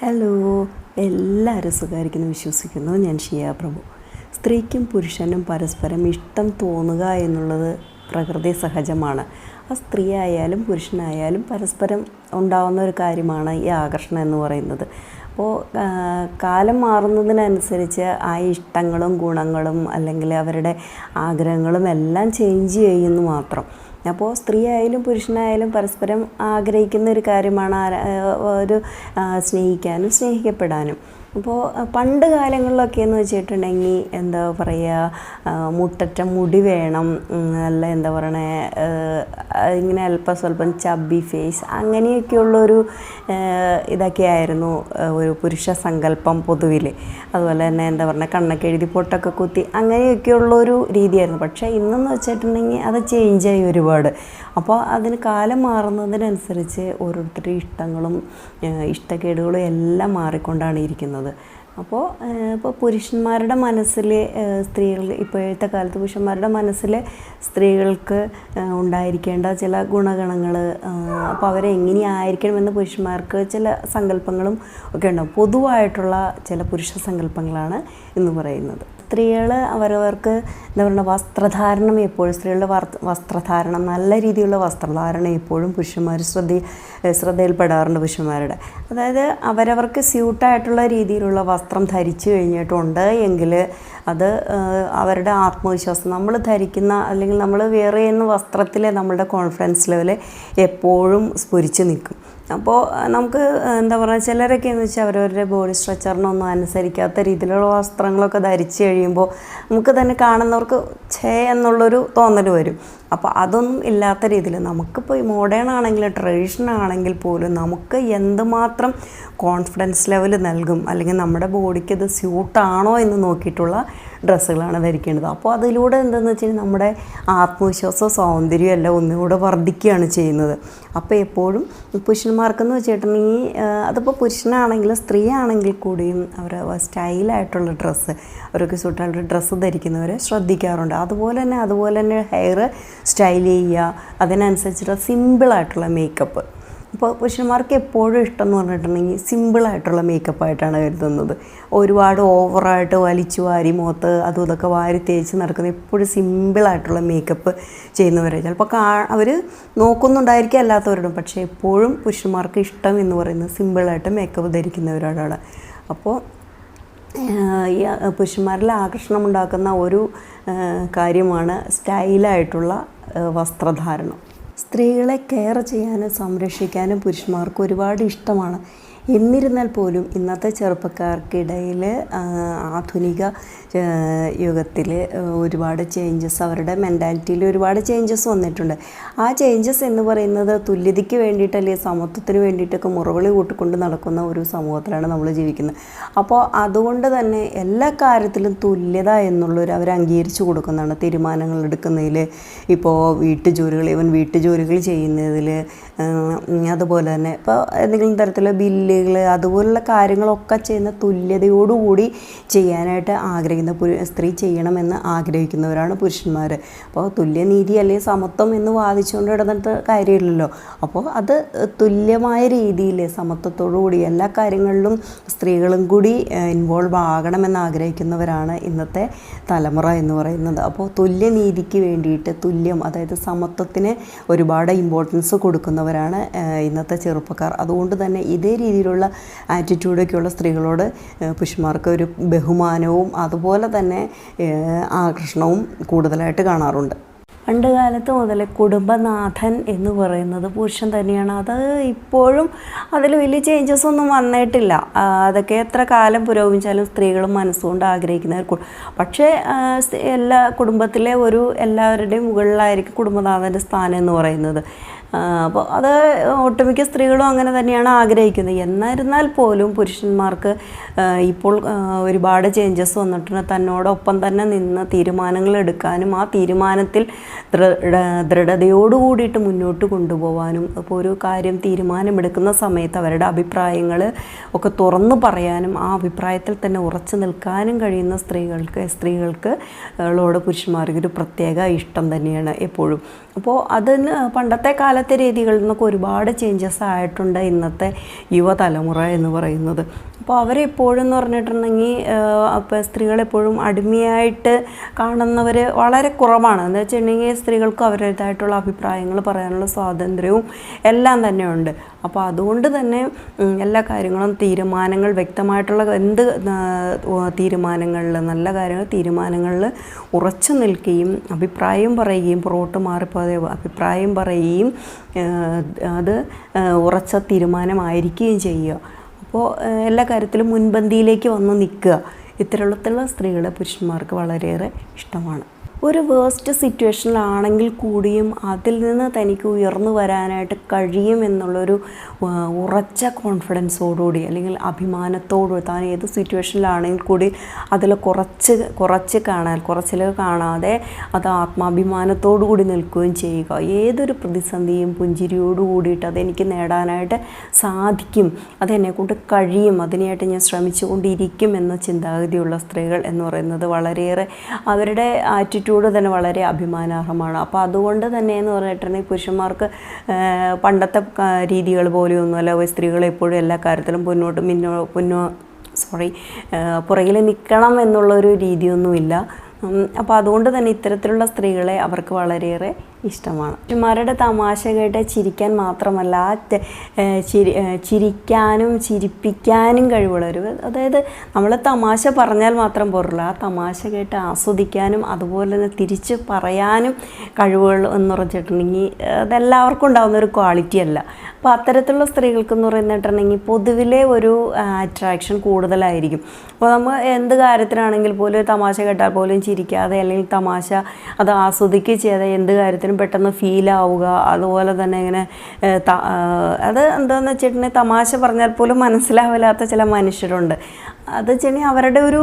Hello എല്ലാവരും സുഖമായിരിക്കുന്നു വിശ്വസിക്കുന്നു. ഞാൻ ഷിയ പ്രഭു. സ്ത്രീക്കും പുരുഷനും പരസ്പരം ഇഷ്ടം തോന്നുക എന്നുള്ളത് പ്രകൃതി സഹജമാണ്. ആ സ്ത്രീ ആയാലും പുരുഷനായാലും പരസ്പരം ഉണ്ടാവുന്ന ഒരു കാര്യമാണ് ഈ ആകർഷണം എന്ന് പറയുന്നത്. അപ്പോൾ കാലം മാറുന്നതിനനുസരിച്ച് ആ ഇഷ്ടങ്ങളും ഗുണങ്ങളും അല്ലെങ്കിൽ അവരുടെ ആഗ്രഹങ്ങളും എല്ലാം ചേഞ്ച് ചെയ്യുന്നു മാത്രം. അപ്പോൾ സ്ത്രീ ആയാലും പുരുഷനായാലും പരസ്പരം ആഗ്രഹിക്കുന്ന ഒരു കാര്യമാണ് ഒരു സ്നേഹിക്കാനും സ്നേഹിക്കപ്പെടാനും. അപ്പോൾ പണ്ട് കാലങ്ങളിലൊക്കെ എന്ന് വെച്ചിട്ടുണ്ടെങ്കിൽ എന്താ പറയുക മുട്ടറ്റ മുടി വേണം അല്ല എന്താ പറയണേ ഇങ്ങനെ അല്പം സ്വല്പം ചബ്ബി ഫേസ് അങ്ങനെയൊക്കെയുള്ളൊരു ഇതൊക്കെയായിരുന്നു ഒരു പുരുഷ സങ്കല്പം പൊതുവിൽ അതുപോലെ തന്നെ എന്താ പറയുക കണ്ണൊക്കെ എഴുതി പൊട്ടൊക്കെ കുത്തി അങ്ങനെയൊക്കെയുള്ളൊരു രീതിയായിരുന്നു. പക്ഷേ ഇന്നെന്ന് വെച്ചിട്ടുണ്ടെങ്കിൽ അത് ചേഞ്ചായി ഒരുപാട്. അപ്പോൾ അതിന് കാലം മാറുന്നതിനനുസരിച്ച് ഓരോരുത്തരുടെ ഇഷ്ടങ്ങളും ഇഷ്ടക്കേടുകളും എല്ലാം മാറിക്കൊണ്ടാണ് ഇരിക്കുന്നത്. അപ്പോൾ ഇപ്പോൾ പുരുഷന്മാരുടെ മനസ്സിൽ സ്ത്രീകൾ ഇപ്പോഴത്തെ കാലത്ത് പുരുഷന്മാരുടെ മനസ്സിൽ സ്ത്രീകൾക്ക് ഉണ്ടായിരിക്കേണ്ട ചില ഗുണഗണങ്ങൾ അപ്പോൾ അവരെങ്ങനെയായിരിക്കണമെന്ന് പുരുഷന്മാർക്ക് ചില സങ്കല്പങ്ങളും ഒക്കെ ഉണ്ടാവും. പൊതുവായിട്ടുള്ള ചില പുരുഷ സങ്കല്പങ്ങളാണ് എന്ന് പറയുന്നത്. സ്ത്രീകൾ അവരവർക്ക് എന്താ പറയുക വസ്ത്രധാരണം എപ്പോഴും സ്ത്രീകളുടെ വസ്ത്രധാരണം നല്ല രീതിയിലുള്ള വസ്ത്രധാരണം എപ്പോഴും പുരുഷന്മാർ ശ്രദ്ധ ശ്രദ്ധയിൽപ്പെടാറുണ്ട് പുരുഷന്മാരുടെ. അതായത് അവരവർക്ക് സ്യൂട്ടായിട്ടുള്ള രീതിയിലുള്ള വസ്ത്രം ധരിച്ചു കഴിഞ്ഞിട്ടുണ്ട് എങ്കിൽ അത് അവരുടെ ആത്മവിശ്വാസം നമ്മൾ ധരിക്കുന്ന അല്ലെങ്കിൽ നമ്മൾ വേറെ ചെയ്യുന്ന വസ്ത്രത്തിലെ നമ്മളുടെ കോൺഫിഡൻസ് ലെവൽ എപ്പോഴും സ്ഫുരിച്ച് നിൽക്കും. അപ്പോൾ നമുക്ക് എന്താ പറയുക ചിലരൊക്കെ എന്ന് വെച്ചാൽ അവരവരുടെ ബോഡി സ്ട്രക്ചറിനൊന്നും അനുസരിക്കാത്ത രീതിയിലുള്ള വസ്ത്രങ്ങളൊക്കെ ധരിച്ചു കഴിയുമ്പോൾ നമുക്ക് തന്നെ കാണുന്നവർക്ക് ഛേ എന്നുള്ളൊരു തോന്നൽ വരും. അപ്പോൾ അതൊന്നും ഇല്ലാത്ത രീതിയിൽ നമുക്കിപ്പോൾ ഈ മോഡേൺ ആണെങ്കിലും ട്രഡീഷണൽ ആണെങ്കിൽ പോലും നമുക്ക് എന്തുമാത്രം കോൺഫിഡൻസ് ലെവൽ നൽകും? അല്ലെങ്കിൽ നമ്മുടെ ബോഡിക്ക് ഇത് സ്യൂട്ടാണോ എന്ന് നോക്കിയിട്ടുള്ള ഡ്രസ്സുകളാണ് ധരിക്കേണ്ടത്. അപ്പോൾ അതിലൂടെ എന്താണെന്ന് വെച്ച് കഴിഞ്ഞാൽ നമ്മുടെ ആത്മവിശ്വാസവും സൗന്ദര്യവും എല്ലാം ഒന്നുകൂടെ വർദ്ധിക്കുകയാണ് ചെയ്യുന്നത്. അപ്പോൾ എപ്പോഴും പുരുഷന്മാർക്കെന്ന് വെച്ചിട്ടുണ്ടെങ്കിൽ അതിപ്പോൾ പുരുഷനാണെങ്കിലും സ്ത്രീ ആണെങ്കിൽ കൂടിയും അവർ സ്റ്റൈലായിട്ടുള്ള ഡ്രസ്സ് അവർക്ക് സൂട്ടായിട്ടുള്ള ഡ്രസ്സ് ധരിക്കുന്നവരെ ശ്രദ്ധിക്കാറുണ്ട്. അതുപോലെ തന്നെ അതുപോലെ തന്നെ ഹെയർ സ്റ്റൈൽ ചെയ്യുക അതിനനുസരിച്ചിട്ടുള്ള സിമ്പിളായിട്ടുള്ള മേക്കപ്പ്. ഇപ്പോൾ പുരുഷന്മാർക്ക് എപ്പോഴും ഇഷ്ടം എന്ന് പറഞ്ഞിട്ടുണ്ടെങ്കിൽ സിമ്പിളായിട്ടുള്ള മേക്കപ്പ് ആയിട്ടാണ് കരുതുന്നത്. ഒരുപാട് ഓവറായിട്ട് വലിച്ചു വാരി മുഖത്ത് അതും ഇതൊക്കെ വാരി തേച്ച് നടക്കുന്ന എപ്പോഴും സിമ്പിളായിട്ടുള്ള മേക്കപ്പ് ചെയ്യുന്നവരെ. ചിലപ്പോൾ കാ അവർ നോക്കുന്നുണ്ടായിരിക്കും അല്ലാത്തവരോടും പക്ഷേ എപ്പോഴും പുരുഷന്മാർക്ക് ഇഷ്ടം എന്ന് പറയുന്നത് സിമ്പിളായിട്ട് മേക്കപ്പ് ധരിക്കുന്നവരോടാണ്. അപ്പോൾ ഈ പുരുഷന്മാരിൽ ആകർഷണം ഉണ്ടാക്കുന്ന ഒരു കാര്യമാണ് സ്റ്റൈലായിട്ടുള്ള വസ്ത്രധാരണം. സ്ത്രീകളെ കെയർ ചെയ്യാനും സംരക്ഷിക്കാനും പുരുഷന്മാർക്ക് ഒരുപാട് ഇഷ്ടമാണ്. എന്നിരുന്നാൽ പോലും ഇന്നത്തെ ചെറുപ്പക്കാർക്കിടയിൽ ആധുനിക യുഗത്തിൽ ഒരുപാട് ചേഞ്ചസ് അവരുടെ മെന്റാലിറ്റിയിൽ ഒരുപാട് ചേഞ്ചസ് വന്നിട്ടുണ്ട്. ആ ചേഞ്ചസ് എന്ന് പറയുന്നത് തുല്യതയ്ക്ക് വേണ്ടിയിട്ട് അല്ലെങ്കിൽ സമത്വത്തിന് വേണ്ടിയിട്ടൊക്കെ മുറവിളി കൂട്ടിക്കൊണ്ട് നടക്കുന്ന ഒരു സമൂഹത്തിലാണ് നമ്മൾ ജീവിക്കുന്നത്. അപ്പോൾ അതുകൊണ്ട് തന്നെ എല്ലാ കാര്യത്തിലും തുല്യത എന്നുള്ളൊരു അവർ അംഗീകരിച്ചു കൊടുക്കുന്നതാണ് തീരുമാനങ്ങൾ എടുക്കുന്നതിൽ. ഇപ്പോൾ വീട്ടു ജോലികൾ ഇവൻ വീട്ടു ജോലികൾ ചെയ്യുന്നതിൽ അതുപോലെ തന്നെ ഇപ്പോൾ എന്തെങ്കിലും തരത്തിലുള്ള ബില്ലുകൾ അതുപോലുള്ള കാര്യങ്ങളൊക്കെ ചെയ്യുന്ന തുല്യതയോടുകൂടി ചെയ്യാനായിട്ട് ആഗ്രഹിക്കുന്ന സ്ത്രീ ചെയ്യണമെന്ന് ആഗ്രഹിക്കുന്നവരാണ് പുരുഷന്മാർ അപ്പോൾ തുല്യനീതി അല്ലെങ്കിൽ സമത്വം എന്ന് വാദിച്ചുകൊണ്ട് ഇടന്നിട്ട് കാര്യമില്ലല്ലോ. അപ്പോൾ അത് തുല്യമായ രീതിയിൽ കൂടി എല്ലാ കാര്യങ്ങളിലും സ്ത്രീകളും കൂടി ഇൻവോൾവ് ആകണമെന്ന് ആഗ്രഹിക്കുന്നവരാണ് ഇന്നത്തെ തലമുറ എന്ന് പറയുന്നത്. അപ്പോൾ തുല്യനീതിക്ക് വേണ്ടിയിട്ട് തുല്യം അതായത് സമത്വത്തിന് ഒരുപാട് ഇമ്പോർട്ടൻസ് കൊടുക്കുന്നവരാണ് ഇന്നത്തെ ചെറുപ്പക്കാർ. അതുകൊണ്ട് തന്നെ ഇതേ രീതിയിലുള്ള ആറ്റിറ്റ്യൂഡൊക്കെയുള്ള സ്ത്രീകളോട് പുരുഷന്മാർക്ക് ഒരു ബഹുമാനവും അതുപോലെ തന്നെ ആകർഷണവും കൂടുതലായിട്ട് കാണാറുണ്ട്. പണ്ട് കാലത്ത് മുതൽ കുടുംബനാഥൻ എന്ന് പറയുന്നത് പുരുഷൻ തന്നെയാണ്. അത് ഇപ്പോഴും അതിൽ വലിയ ചേഞ്ചസ് ഒന്നും വന്നിട്ടില്ല. അതൊക്കെ എത്ര കാലം പുരോഗമിച്ചാലും സ്ത്രീകളും മനസ്സുകൊണ്ട് ആഗ്രഹിക്കുന്നവർ പക്ഷേ എല്ലാ കുടുംബത്തിലെ ഒരു എല്ലാവരുടെയും മുകളിലായിരിക്കും കുടുംബനാഥന്റെ സ്ഥാനം എന്ന് പറയുന്നത്. അപ്പോൾ അത് ഒട്ടുമിക്ക സ്ത്രീകളും അങ്ങനെ തന്നെയാണ് ആഗ്രഹിക്കുന്നത്. എന്നിരുന്നാൽ പോലും പുരുഷന്മാർക്ക് ഇപ്പോൾ ഒരുപാട് ചേഞ്ചസ് വന്നിട്ടുണ്ട്. തന്നോടൊപ്പം തന്നെ നിന്ന് തീരുമാനങ്ങൾ എടുക്കാനും ആ തീരുമാനത്തിൽ ദൃഢ ദൃഢതയോടു കൂടിയിട്ട് മുന്നോട്ട് കൊണ്ടുപോകാനും അപ്പോൾ ഒരു കാര്യം തീരുമാനമെടുക്കുന്ന സമയത്ത് അവരുടെ അഭിപ്രായങ്ങൾ ഒക്കെ തുറന്നു പറയാനും ആ അഭിപ്രായത്തിൽ തന്നെ ഉറച്ചു നിൽക്കാനും കഴിയുന്ന സ്ത്രീകൾക്ക് സ്ത്രീകൾക്ക് ളോട് പുരുഷന്മാർക്ക് ഒരു പ്രത്യേക ഇഷ്ടം തന്നെയാണ് എപ്പോഴും. അപ്പോൾ അതിന് പണ്ടത്തെ കാലത്തെ രീതികളിൽ നിന്നൊക്കെ ഒരുപാട് ചേഞ്ചസ് ആയിട്ടുണ്ട് ഇന്നത്തെ യുവതലമുറ എന്ന് പറയുന്നത്. അപ്പോൾ അവരെപ്പോഴും എന്ന് പറഞ്ഞിട്ടുണ്ടെങ്കിൽ അപ്പോൾ സ്ത്രീകളെപ്പോഴും അടിമയായിട്ട് കാണുന്നവർ വളരെ കുറവാണ്. എന്ന് വെച്ചിട്ടുണ്ടെങ്കിൽ സ്ത്രീകൾക്ക് അവരുടേതായിട്ടുള്ള അഭിപ്രായങ്ങൾ പറയാനുള്ള സ്വാതന്ത്ര്യവും എല്ലാം തന്നെയുണ്ട്. അപ്പോൾ അതുകൊണ്ട് തന്നെ എല്ലാ കാര്യങ്ങളും തീരുമാനങ്ങൾ വ്യക്തമായിട്ടുള്ള എന്ത് തീരുമാനങ്ങളിൽ നല്ല കാര്യങ്ങൾ തീരുമാനങ്ങളിൽ ഉറച്ചു നിൽക്കുകയും അഭിപ്രായം പറയുകയും പുറകോട്ട് മാറിപ്പോതെ അഭിപ്രായം പറയുകയും അത് ഉറച്ച തീരുമാനമായിരിക്കുകയും ചെയ്യുക. അപ്പോൾ എല്ലാ കാര്യത്തിലും മുൻപന്തിയിലേക്ക് വന്ന് നിൽക്കുക. ഇത്തരത്തിലുള്ള സ്ത്രീകളെ പുരുഷന്മാർക്ക് വളരെയേറെ ഇഷ്ടമാണ്. ഒരു വേസ്റ്റ് സിറ്റുവേഷനിലാണെങ്കിൽ കൂടിയും അതിൽ നിന്ന് തനിക്ക് ഉയർന്നു വരാനായിട്ട് കഴിയും എന്നുള്ളൊരു ഉറച്ച കോൺഫിഡൻസോടുകൂടി അല്ലെങ്കിൽ അഭിമാനത്തോടുകൂടി താൻ ഏത് സിറ്റുവേഷനിലാണെങ്കിൽ കൂടി അതിൽ കുറച്ച് കുറച്ച് കാണാൻ കുറച്ചിൽ കാണാതെ അത് ആത്മാഭിമാനത്തോടു കൂടി നിൽക്കുകയും ചെയ്യുക. ഏതൊരു പ്രതിസന്ധിയും പുഞ്ചിരിയോട് കൂടിയിട്ട് അതെനിക്ക് നേടാനായിട്ട് സാധിക്കും. അതെന്നെ കൊണ്ട് കഴിയും. അതിനായിട്ട് ഞാൻ ശ്രമിച്ചുകൊണ്ടിരിക്കും എന്ന ചിന്താഗതിയുള്ള സ്ത്രീകൾ എന്ന് പറയുന്നത് വളരെയേറെ അവരുടെ ആറ്റിറ്റ്യൂഡ് തന്നെ വളരെ അഭിമാനാർഹമാണ്. അപ്പോൾ അതുകൊണ്ട് തന്നെ എന്ന് പറഞ്ഞിട്ടുണ്ടെങ്കിൽ പുരുഷന്മാർക്ക് പണ്ടത്തെ രീതികൾ പോലെയൊന്നുമല്ല സ്ത്രീകൾ എപ്പോഴും എല്ലാ കാര്യത്തിലും മുന്നോട്ട് മുന്നോ മുന്നോ സോറി പുറകിൽ നിൽക്കണം എന്നുള്ളൊരു രീതിയൊന്നുമില്ല. അപ്പോൾ അതുകൊണ്ട് തന്നെ ഇത്തരത്തിലുള്ള സ്ത്രീകളെ അവർക്ക് വളരെയേറെ ഇഷ്ടമാണ്. പുരുഷന്മാരുടെ തമാശ കേട്ട് ചിരിക്കാൻ മാത്രമല്ല ചിരി ചിരിക്കാനും ചിരിപ്പിക്കാനും കഴിവുള്ളവർ അതായത് നമ്മൾ തമാശ പറഞ്ഞാൽ മാത്രം പോരല്ല ആ തമാശ കേട്ട് ആസ്വദിക്കാനും അതുപോലെ തന്നെ തിരിച്ച് പറയാനും കഴിവുകൾ എന്ന് പറഞ്ഞിട്ടുണ്ടെങ്കിൽ അതെല്ലാവർക്കും ഉണ്ടാകുന്ന ഒരു ക്വാളിറ്റി അല്ല. അപ്പോൾ അത്തരത്തിലുള്ള സ്ത്രീകൾക്ക് എന്ന് പറയുന്നിട്ടുണ്ടെങ്കിൽ പൊതുവിലെ ഒരു അട്രാക്ഷൻ കൂടുതലായിരിക്കും. അപ്പോൾ നമ്മൾ എന്ത് കാര്യത്തിനാണെങ്കിൽ പോലും തമാശ കേട്ടാൽ പോലും ചിരിക്കാതെ അല്ലെങ്കിൽ തമാശ അത് ആസ്വദിക്കുകയും ചെയ്യാതെ എന്ത് കാര്യത്തിനും പെട്ടെന്ന് ഫീലാവുക അതുപോലെ തന്നെ ഇങ്ങനെ അത് എന്താണെന്ന് വെച്ചിട്ടുണ്ടെങ്കിൽ തമാശ പറഞ്ഞാൽ പോലും മനസ്സിലാവില്ലാത്ത ചില മനുഷ്യരുണ്ട്. അത് ചെന്നി അവരുടെ ഒരു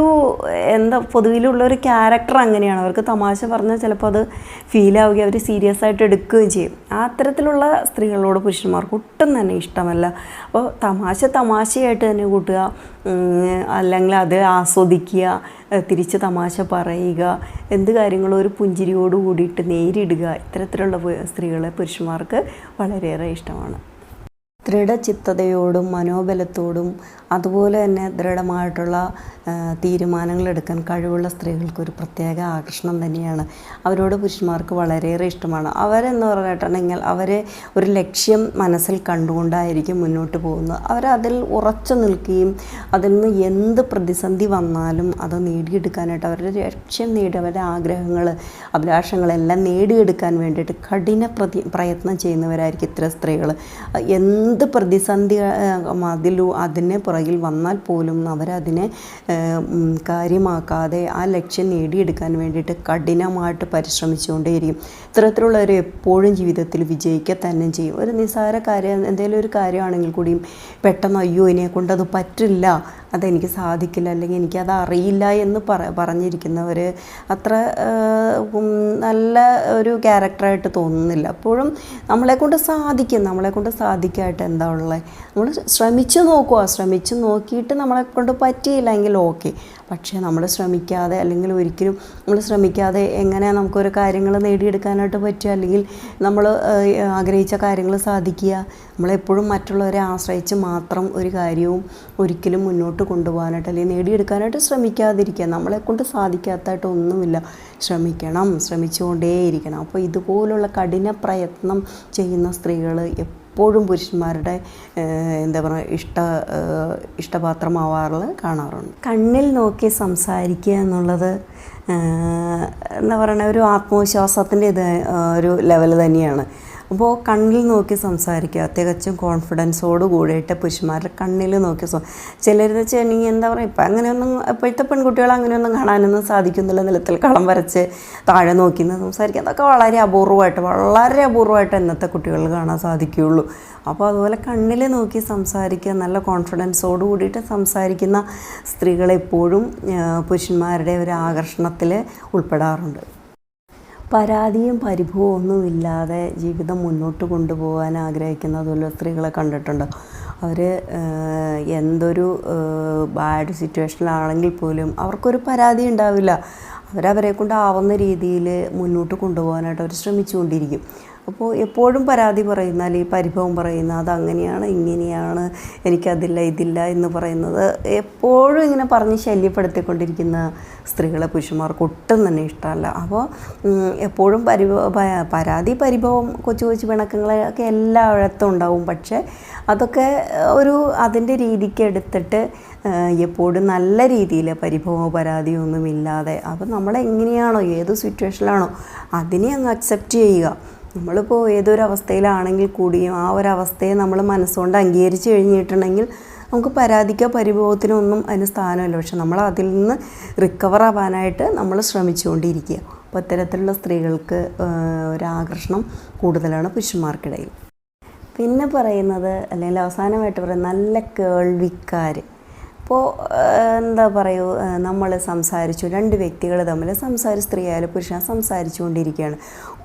എന്താ പൊതുവിലുള്ള ഒരു ക്യാരക്ടർ അങ്ങനെയാണ്. അവർക്ക് തമാശ പറഞ്ഞാൽ ചിലപ്പോൾ അത് ഫീൽ ആവുകയും അവർ സീരിയസ് ആയിട്ട് എടുക്കുകയും ചെയ്യും. ആ അത്തരത്തിലുള്ള സ്ത്രീകളോട് പുരുഷന്മാർക്ക് ഒട്ടും തന്നെ ഇഷ്ടമല്ല. അപ്പോൾ തമാശ തമാശയായിട്ട് തന്നെ കൂട്ടുക അല്ലെങ്കിൽ അത് ആസ്വദിക്കുക തിരിച്ച് തമാശ പറയുക എന്ത് കാര്യങ്ങളും ഒരു പുഞ്ചിരിയോട് കൂടിയിട്ട് നേരിടുക ഇത്തരത്തിലുള്ള സ്ത്രീകളെ പുരുഷന്മാർക്ക് വളരെയേറെ ഇഷ്ടമാണ്. ദൃഢചിത്തതയോടും മനോബലത്തോടും അതുപോലെ തന്നെ ദൃഢമായിട്ടുള്ള തീരുമാനങ്ങൾ എടുക്കാൻ കഴിവുള്ള സ്ത്രീകൾക്ക് ഒരു പ്രത്യേക ആകർഷണം തന്നെയാണ്. അവരോട് പുരുഷന്മാർക്ക് വളരെയേറെ ഇഷ്ടമാണ്. അവരെന്ന് പറഞ്ഞിട്ടുണ്ടെങ്കിൽ അവരെ ഒരു ലക്ഷ്യം മനസ്സിൽ കണ്ടുകൊണ്ടായിരിക്കും മുന്നോട്ട് പോകുന്നത്. അവരതിൽ ഉറച്ചു നിൽക്കുകയും അതിൽ നിന്ന് എന്ത് പ്രതിസന്ധി വന്നാലും അത് നേടിയെടുക്കാനായിട്ട് അവരുടെ ലക്ഷ്യം നേടി അവരുടെ ആഗ്രഹങ്ങൾ അഭിലാഷങ്ങളെല്ലാം നേടിയെടുക്കാൻ വേണ്ടിയിട്ട് കഠിന പ്രതി പ്രയത്നം ചെയ്യുന്നവരായിരിക്കും ഇത്തരം സ്ത്രീകൾ എന്ത് പ്രതിസന്ധി അതിൽ അതിന് പുറകിൽ വന്നാൽ പോലും അവരതിനെ കാര്യമാക്കാതെ ആ ലക്ഷ്യം നേടിയെടുക്കാൻ വേണ്ടിയിട്ട് കഠിനമായിട്ട് പരിശ്രമിച്ചുകൊണ്ടേയിരിക്കും. ഇത്തരത്തിലുള്ളവർ എപ്പോഴും ജീവിതത്തിൽ വിജയിക്കുക തന്നെ ചെയ്യും. ഒരു നിസ്സാര കാര്യം എന്തെങ്കിലും ഒരു കാര്യമാണെങ്കിൽ കൂടിയും പെട്ടെന്ന് അയ്യോ ഇനെ കൊണ്ട് അത് പറ്റില്ല അതെനിക്ക് സാധിക്കില്ല അല്ലെങ്കിൽ എനിക്കത് അറിയില്ല എന്ന് പറ പറഞ്ഞിരിക്കുന്നവർ അത്ര നല്ല ഒരു ക്യാരക്ടറായിട്ട് തോന്നുന്നില്ല. അപ്പോഴും നമ്മളെക്കൊണ്ട് സാധിക്കും നമ്മളെക്കൊണ്ട് സാധിക്കായിട്ട് എന്താ ഉള്ളത് നമ്മൾ ശ്രമിച്ചു നോക്കുക ശ്രമിച്ചു നോക്കിയിട്ട് നമ്മളെക്കൊണ്ട് പറ്റിയില്ലെങ്കിൽ ഓക്കെ. പക്ഷേ നമ്മൾ ശ്രമിക്കാതെ അല്ലെങ്കിൽ ഒരിക്കലും നമ്മൾ ശ്രമിക്കാതെ എങ്ങനെ നമുക്കൊരു കാര്യങ്ങൾ നേടിയെടുക്കാനായിട്ട് പറ്റുക അല്ലെങ്കിൽ നമ്മൾ ആഗ്രഹിച്ച കാര്യങ്ങൾ സാധിക്കുക നമ്മളെപ്പോഴും മറ്റുള്ളവരെ ആശ്രയിച്ച് മാത്രം ഒരു കാര്യവും ഒരിക്കലും മുന്നോട്ട് കൊണ്ടുപോകാനായിട്ട് അല്ലെങ്കിൽ നേടിയെടുക്കാനായിട്ട് ശ്രമിക്കാതിരിക്കുക. നമ്മളെ കൊണ്ട് സാധിക്കാത്തതായിട്ട് ഒന്നുമില്ല. ശ്രമിക്കണം ശ്രമിച്ചുകൊണ്ടേയിരിക്കണം. അപ്പോൾ ഇതുപോലുള്ള കഠിന പ്രയത്നം ചെയ്യുന്ന സ്ത്രീകൾ എപ്പോഴും പുരുഷന്മാരുടെ എന്താ പറയുക ഇഷ്ട ഇഷ്ടപാത്രമാവാറുള്ള ഇഷ്ടപാത്രമാവാറുള്ളത് കാണാറുണ്ട്. കണ്ണിൽ നോക്കി സംസാരിക്കുക എന്നുള്ളത് എന്താ പറയുക ഒരു ആത്മവിശ്വാസത്തിന്റെ ഇത് ഒരു ലെവൽ തന്നെയാണ്. അപ്പോൾ കണ്ണിൽ നോക്കി സംസാരിക്കുക. തികച്ചും കോൺഫിഡൻസോട് കൂടിയിട്ട് പുരുഷന്മാരുടെ കണ്ണിൽ നോക്കി ചിലരെന്ന് വെച്ചിട്ടുണ്ടെങ്കിൽ എന്താ പറയുക ഇപ്പം അങ്ങനെയൊന്നും ഇപ്പോഴത്തെ പെൺകുട്ടികൾ അങ്ങനെയൊന്നും കാണാനൊന്നും സാധിക്കുന്നില്ല. നിലത്തിൽ കളം വരച്ച് താഴെ നോക്കി സംസാരിക്കുക. അതൊക്കെ വളരെ അപൂർവമായിട്ട് വളരെ അപൂർവമായിട്ട് ഇന്നത്തെ കുട്ടികൾ കാണാൻ സാധിക്കുകയുള്ളൂ. അപ്പോൾ അതുപോലെ കണ്ണിൽ നോക്കി സംസാരിക്കുക നല്ല കോൺഫിഡൻസോട് കൂടിയിട്ട് സംസാരിക്കുന്ന സ്ത്രീകളെപ്പോഴും പുരുഷന്മാരുടെ ഒരു ആകർഷണത്തിൽ ഉൾപ്പെടാറുണ്ട്. പരാതിയും പരിഭവവും ഒന്നുമില്ലാതെ ജീവിതം മുന്നോട്ട് കൊണ്ടുപോകാൻ ആഗ്രഹിക്കുന്ന അതുപോലെ സ്ത്രീകളെ കണ്ടിട്ടുണ്ട്. അവർ എന്തൊരു ബാഡ് സിറ്റുവേഷനിലാണെങ്കിൽ പോലും അവർക്കൊരു പരാതി ഉണ്ടാവില്ല. അവരവരെ കൊണ്ടാവുന്ന രീതിയിൽ മുന്നോട്ട് കൊണ്ടുപോകാനായിട്ട് അവർ ശ്രമിച്ചുകൊണ്ടിരിക്കും. അപ്പോൾ എപ്പോഴും പരാതി പറയുന്ന അല്ലെങ്കിൽ പരിഭവം പറയുന്ന അങ്ങനെയാണ് ഇങ്ങനെയാണ് എനിക്കതില്ല ഇതില്ല എന്ന് പറയുന്നത്. എപ്പോഴും ഇങ്ങനെ പറഞ്ഞ് ശല്യപ്പെടുത്തിക്കൊണ്ടിരിക്കുന്ന സ്ത്രീകളെ പുരുഷന്മാർക്ക് ഒട്ടും തന്നെ ഇഷ്ടമല്ല. അപ്പോൾ എപ്പോഴും പരിഭവ പരാതി പരിഭവം കൊച്ചു കൊച്ചു പിണക്കങ്ങളൊക്കെ എല്ലായിടത്തും ഉണ്ടാവും. പക്ഷേ അതൊക്കെ ഒരു അതിന്റെ രീതിക്ക് എടുത്തിട്ട് എപ്പോഴും നല്ല രീതിയിൽ പരിഭവമോ പരാതിയോ ഒന്നും ഇല്ലാതെ അപ്പോൾ നമ്മളെങ്ങനെയാണോ ഏത് സിറ്റുവേഷനിലാണോ അതിനെ അങ്ങ് അക്സെപ്റ്റ് ചെയ്യുക. നമ്മളിപ്പോൾ ഏതൊരവസ്ഥയിലാണെങ്കിൽ കൂടിയും ആ ഒരു അവസ്ഥയെ നമ്മൾ മനസ്സുകൊണ്ട് അംഗീകരിച്ച് കഴിഞ്ഞിട്ടുണ്ടെങ്കിൽ നമുക്ക് പരാതിക്കോ പരിഭവത്തിനോ ഒന്നും അതിന് സ്ഥാനമില്ല. പക്ഷെ നമ്മൾ അതിൽ നിന്ന് റിക്കവർ ആവാനായിട്ട് നമ്മൾ ശ്രമിച്ചുകൊണ്ടിരിക്കുക. അപ്പോൾ ഇത്തരത്തിലുള്ള സ്ത്രീകൾക്ക് ഒരാകർഷണം കൂടുതലാണ് പുരുഷന്മാർക്കിടയിൽ. പിന്നെ പറയുന്നത് അല്ലെങ്കിൽ അവസാനമായിട്ട് പറയുന്നത് നല്ല കേൾവിക്കാർ ഇപ്പോൾ എന്താ പറയൂ നമ്മൾ സംസാരിച്ചു രണ്ട് വ്യക്തികൾ തമ്മിൽ സംസാരി സ്ത്രീ ആയാലും പുരുഷൻ സംസാരിച്ചുകൊണ്ടിരിക്കുകയാണ്.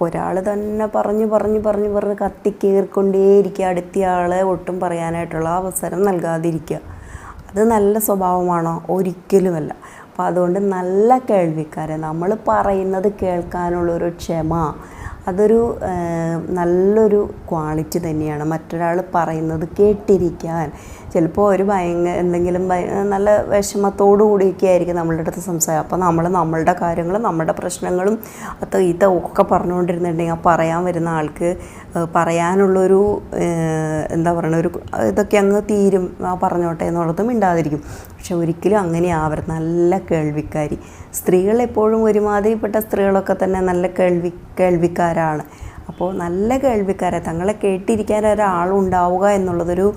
ഒരാൾ തന്നെ പറഞ്ഞു പറഞ്ഞു പറഞ്ഞു പറഞ്ഞ് കത്തിക്കേറിക്കൊണ്ടേയിരിക്കുക അടുത്തയാളെ ഒട്ടും പറയാനായിട്ടുള്ള അവസരം നൽകാതിരിക്കുക. അത് നല്ല സ്വഭാവമാണോ? ഒരിക്കലുമല്ല. അപ്പോൾ അതുകൊണ്ട് നല്ല കേൾവിക്കാരെ നമ്മൾ പറയുന്നത് കേൾക്കാനുള്ളൊരു ക്ഷമ അതൊരു നല്ലൊരു ക്വാളിറ്റി തന്നെയാണ്. മറ്റൊരാൾ പറയുന്നത് കേട്ടിരിക്കാൻ. ചിലപ്പോൾ ഒരു ഭയങ്കര എന്തെങ്കിലും നല്ല വിഷമത്തോടു കൂടിയൊക്കെ ആയിരിക്കും നമ്മളുടെ അടുത്ത് സംസാരം. അപ്പോൾ നമ്മൾ നമ്മളുടെ കാര്യങ്ങളും നമ്മുടെ പ്രശ്നങ്ങളും അത് ഇതൊക്കെ പറഞ്ഞുകൊണ്ടിരുന്നിട്ടുണ്ടെങ്കിൽ ആ പറയാൻ വരുന്ന ആൾക്ക് പറയാനുള്ളൊരു എന്താ പറയണ ഒരു ഇതൊക്കെ അങ്ങ് തീരും ആ പറഞ്ഞോട്ടെ എന്നുള്ളത് മിണ്ടാതിരിക്കും. പക്ഷെ ഒരിക്കലും അങ്ങനെ ആവരുത് നല്ല കേൾവിക്കാരി. സ്ത്രീകൾ എപ്പോഴും ഒരുമാതിരിപ്പെട്ട സ്ത്രീകളൊക്കെ തന്നെ നല്ല കേൾവി കേൾവിക്കാരാണ്. അപ്പോൾ നല്ല കേൾവിക്കാരെ. തങ്ങളെ കേട്ടിരിക്കാൻ ഒരാളുണ്ടാവുക എന്നുള്ളതൊരു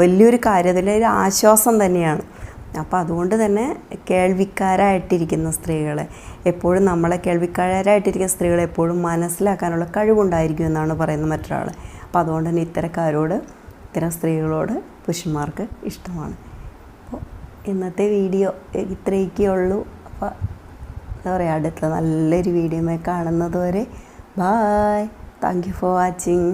വലിയൊരു കാര്യത്തിൽ ഒരു ആശ്വാസം തന്നെയാണ്. അപ്പോൾ അതുകൊണ്ട് തന്നെ കേൾവിക്കാരായിട്ടിരിക്കുന്ന സ്ത്രീകളെ എപ്പോഴും നമ്മളെ കേൾവിക്കാരായിട്ടിരിക്കുന്ന സ്ത്രീകളെ എപ്പോഴും മനസ്സിലാക്കാനുള്ള കഴിവുണ്ടായിരിക്കും എന്നാണ് പറയുന്നത് മറ്റൊരാൾ. അപ്പോൾ അതുകൊണ്ട് തന്നെ ഇത്തരക്കാരോട് ഇത്തരം സ്ത്രീകളോട് പുരുഷന്മാർക്ക് ഇഷ്ടമാണ്. അപ്പോൾ ഇന്നത്തെ വീഡിയോ ഇത്രയൊക്കെ ഉള്ളൂ. അപ്പോൾ എന്താ പറയുക അടുത്ത നല്ലൊരു വീഡിയോമായി കാണുന്നത് വരെ. Bye thank you for watching